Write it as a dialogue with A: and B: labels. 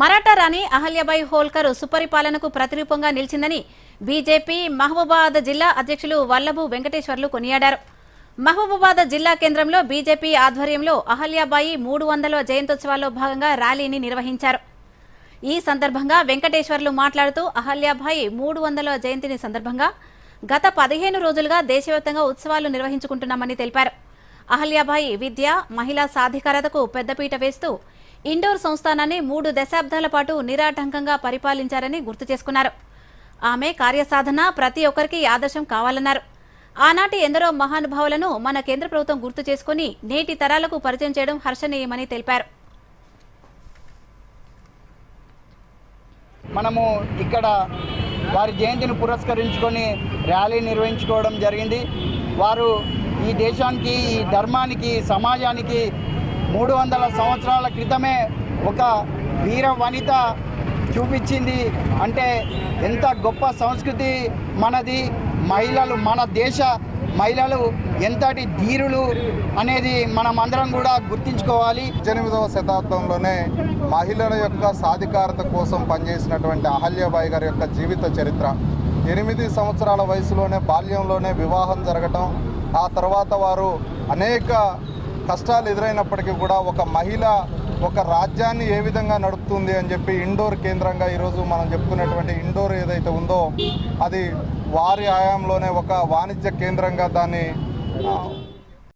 A: మరాఠా రాణి అహల్యాబాయి హోల్కర్ సుపరిపాలనకు ప్రతిరూపంగా నిలిచిందని బీజేపీ మహబూబాబాద్ జిల్లా అధ్యక్షులు వల్లభు వెంకటేశ్వర్లు కొనియాడారు. మహబూబాబాద్ జిల్లా కేంద్రంలో బీజేపీ ఆధ్వర్యంలో అహల్యాబాయి మూడు వందల జయంతోత్సవాల్లో భాగంగా ర్యాలీని నిర్వహించారు. ఈ సందర్భంగా వెంకటేశ్వర్లు మాట్లాడుతూ అహల్యాబాయి మూడు వందల జయంతిని సందర్భంగా గత పదిహేను రోజులుగా దేశవ్యాప్తంగా ఉత్సవాలు నిర్వహించుకుంటున్నామని తెలిపారు. అహల్యాబాయి విద్య మహిళా సాధికారతకు పెద్దపీట వేస్తూ ఇండోర్ సంస్థానాన్ని మూడు దశాబ్దాల పాటు నిరాటంకంగా పరిపాలించారని గుర్తు చేసుకున్నారు. ఆమె కార్యసాధన ప్రతి ఒక్కరికి ఆదర్శం కావాలన్నారు. ఆనాటి ఎందరో మహానుభావులను మన కేంద్ర ప్రభుత్వం గుర్తు చేసుకుని నేటి తరాలకు పరిచయం చేయడం హర్షణీయమని తెలిపారు.
B: మనము ఇక్కడ వారి జయంతిని పురస్కరించుకొని ర్యాలీ నిర్వహించుకోవడం జరిగింది. వారు ఈ దేశానికి ఈ ధర్మానికి సమాజానికి మూడు వందల సంవత్సరాల క్రితమే ఒక వీర వనిత చూపించింది. అంటే ఎంత గొప్ప సంస్కృతి మనది. మహిళలు మన దేశ మహిళలు ఎంతటి ధీరులు అనేది మనం అందరం కూడా గుర్తించుకోవాలి.
C: పద్దెనిమిదవ శతాబ్దంలోనే మహిళల యొక్క సాధికారత కోసం పనిచేసినటువంటి అహల్యాబాయి గారి యొక్క జీవిత చరిత్ర. ఎనిమిది సంవత్సరాల వయసులోనే బాల్యంలోనే వివాహం జరగటం ఆ తర్వాత వారు అనేక కష్టాలు ఎదురైనప్పటికీ కూడా ఒక మహిళ ఒక రాజ్యాన్ని ఏ విధంగా నడుపుతుంది అని చెప్పి ఇండోర్ కేంద్రంగా ఈరోజు మనం చెప్పుకునేటువంటి ఇండోర్ ఏదైతే ఉందో అది వారి ఆయాంలోనే ఒక వాణిజ్య కేంద్రంగా దాన్ని